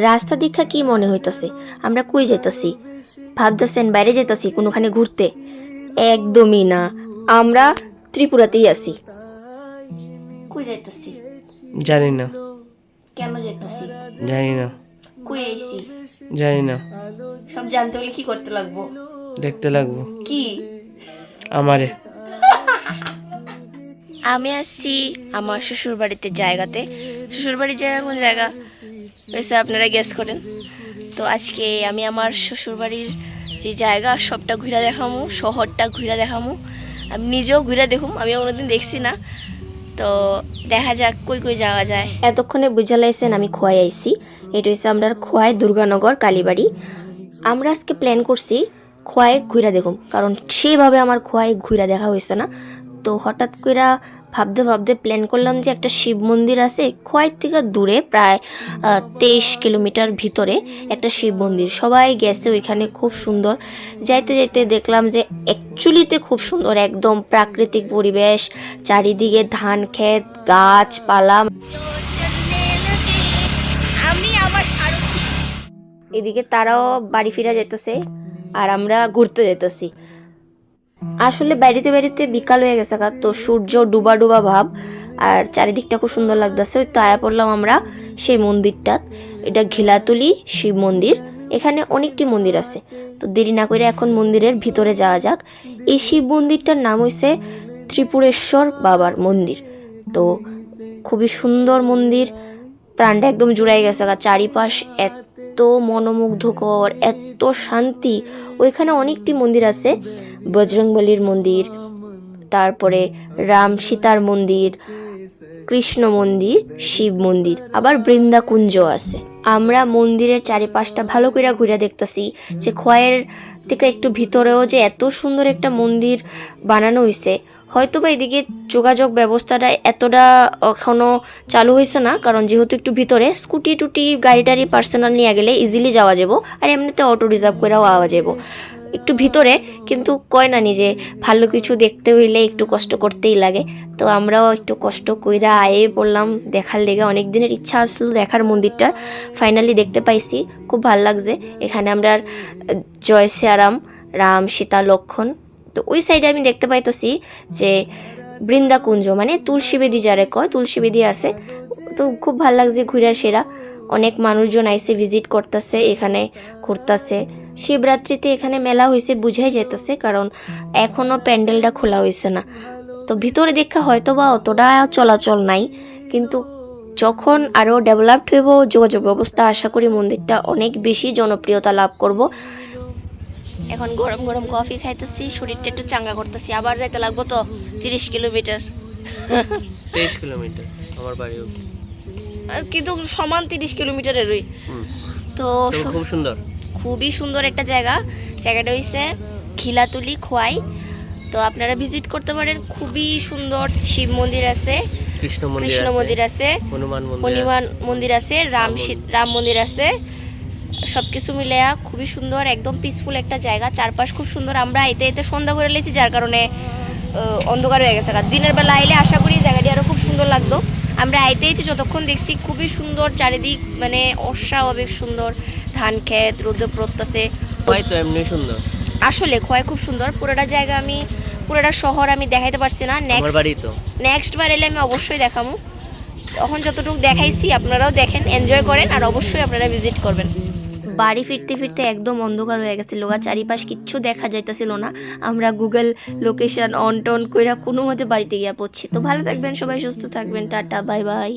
রাস্তা দীক্ষা কি মনে হইতাছে? আমরা কই যাইতাছি? ভাবতেছেন বাইরে যাইতাছি কোনোখানে ঘুরতে? একদমই না। আমরা ত্রিপুরাতেই আছি। কই যাইতাছি? জানি না। কেন যাইতাছি? জানি না। কই আইছি? জানি না। সব জানতে হলে কি করতে লাগবো? দেখতে লাগবো। কি? আমারে। আমি আসছি আমার শ্বশুর বাড়িতে জায়গাতে। শ্বশুর বাড়ির জায়গা কোন জায়গা? ওইসে আপনারা গেস করেন। তো আজকে আমি আমার শ্বশুরবাড়ির যে জায়গা, সবটা ঘুরে দেখামু, শহরটা ঘুরে দেখামু। আমি নিজেও ঘুরে দেখুম আমি কোনোদিন দেখছি না। তো দেখা যাক কই কই যাওয়া যায়। এতক্ষণে বুঝা লাইছেন আমি খোয়াই আইছি। এটা হচ্ছে আমরা খোয়াই দুর্গানগর কালীবাড়ি। আমরা আজকে প্ল্যান করছি খোয়াই ঘুরা দেখুম, কারণ সেইভাবে আমার খোয়াই ঘুরা দেখা হয়েছে না। তো হঠাৎ কইরা ভাবতে ভাবতে প্ল্যান করলাম যে একটা শিব মন্দির আছে খোয়াই থেকে দূরে প্রায় তেইশ কিলোমিটার ভিতরে একটা শিব মন্দির। সবাই গেছে ওইখানে খুব সুন্দর। যাইতে যাইতে দেখলাম যে অ্যাকচুয়ালিতে খুব সুন্দর একদম প্রাকৃতিক পরিবেশ চারিদিকে ধান ক্ষেত গাছপালা। আমি আমার সারথি। এদিকে তারাও বাড়ি ফিরা যেতেছে আর আমরা ঘুরতে যেতেছি আসলে বাড়িতে বাড়িতে বিকাল হয়ে গেছে গা, তো সূর্য ডুবা ডুবা ভাব আর চারিদিকটা খুব সুন্দর লাগতেছে। তো আয়া পড়লাম আমরা সেই মন্দিরটা এটা ঘিলাতুলি শিব মন্দির। এখানে অনেকটি মন্দির আছে। তো দেরি না করে এখন মন্দিরের ভিতরে যাওয়া যাক। এই শিব মন্দিরটার নাম হইছে ত্রিপুরেশ্বর বাবার মন্দির। তো খুবই সুন্দর মন্দির। প্রাণটা একদম জুড়াই গেছে চারিপাশ এত মনোমুগ্ধকর, এত শান্তি। ওইখানে অনেকটি মন্দির আছে, বজরংবলির মন্দির, তারপরে রাম সীতার মন্দির, কৃষ্ণ মন্দির, শিব মন্দির, আবার বৃন্দাকুঞ্জ আছে। আমরা মন্দিরের চারিপাশটা ভালো করে ঘুরে দেখতেছি যে খয়ের থেকে একটু ভিতরেও যে এত সুন্দর একটা মন্দির বানানো হয়েছে হয়তো বা এদিকে যোগাযোগ ব্যবস্থাটা এতটা এখনও চালু হয়েছে না, কারণ যেহেতু একটু ভিতরে, স্কুটি টুটি, গাড়ি টাড়ি পার্সোনাল নিয়ে গেলে ইজিলি যাওয়া যাব, আর এমনিতে অটো রিজার্ভ করেও আওয়া যাব। একটু ভিতরে, কিন্তু কয় না নিজে ভালো কিছু দেখতে হইলে একটু কষ্ট করতেই লাগে। তো আমরাও একটু কষ্ট কইরা আয়ে পড়লাম, দেখার লেগে অনেক দিনের ইচ্ছা আসলো দেখার মন্দিরটা। ফাইনালি দেখতে পাইছি, খুব ভালো লাগছে। এখানে আমরা জয় সিয়ারাম রাম সীতা লক্ষণ তো ওই সাইডে আমি দেখতে পাইতেছি যে বৃন্দাকুঞ্জ মানে তুলসী বেদি যারে কয় তুলসী বেদি আছে। তো খুব ভালো লাগছে ঘুরে সেরা অনেক মানুষজন আইসে ভিজিট করতেছে, এখানে ঘুরতেছে। শিবরাত্রিতে এখানে মেলা হয়েছে বুঝাই যেতেছে কারণ এখনও প্যান্ডেলটা খোলা হয়েছে না। তো ভিতরে দেখা হয়তো বা অতটা চলাচল নাই, কিন্তু যখন আরও ডেভেলপড হইব, যোগাযোগ ব্যবস্থা, আশা করি মন্দিরটা অনেক বেশি জনপ্রিয়তা লাভ করব। এখন গরম গরম কফি খাইতেছি শরীরটা একটু চাঙ্গা করতেছি আবার যাইতে লাগবো তো তিরিশ কিলোমিটার। তেইশ কিলোমিটার আমার বাড়ি কিন্তু সমান তিরিশ কিলোমিটারেরই। তো খুব সুন্দর। খুবই সুন্দর একটা জায়গা। জায়গাটা হইছে খিলাতুলি খোয়াই। তো আপনারা ভিজিট করতে পারেন খুবই সুন্দর শিব মন্দির আছে কৃষ্ণ মন্দির আছে হনুমান মন্দির আছে। রাম রাম মন্দির আছে। সব কিছু মিলেয়া খুবই সুন্দর একদম পিসফুল একটা জায়গা। চারপাশ খুব সুন্দর। আমরা এতে এতে সন্ধ্যা করে লেছি যার কারণে অন্ধকার হয়ে গেছে। দিনের বেলা আইলে আশা করি জায়গাটি আরও খুব সুন্দর লাগতো। আমরা আইতে আইতে যতক্ষণ দেখছি খুবই সুন্দর চারিদিক মানে অস্বাভাবিক সুন্দর। ধান ক্ষেত রোদে প্রত্যাশে। তো এমনি সুন্দর। আসলে খোয়াই খুব সুন্দর। পুরোটা জায়গা আমি পুরোটা শহর আমি দেখাইতে পারছি না। নেক্সট নেক্সট বার এলে আমি অবশ্যই দেখাবো তখন যতটুকু দেখাইছি আপনারাও দেখেন এনজয় করেন আর অবশ্যই আপনারা ভিজিট করবেন। বাড়ি ফিরতে ফিরতে একদম অন্ধকার হয়ে গেছে। লোকা চারিপাশ কিচ্ছু দেখা যাইতেছিল না। আমরা গুগল লোকেশন অন টন কইরা কোনো মতে বাড়িতে গিয়া পড়ছি তো ভালো থাকবেন, সবাই সুস্থ থাকবেন। Tata, bye bye.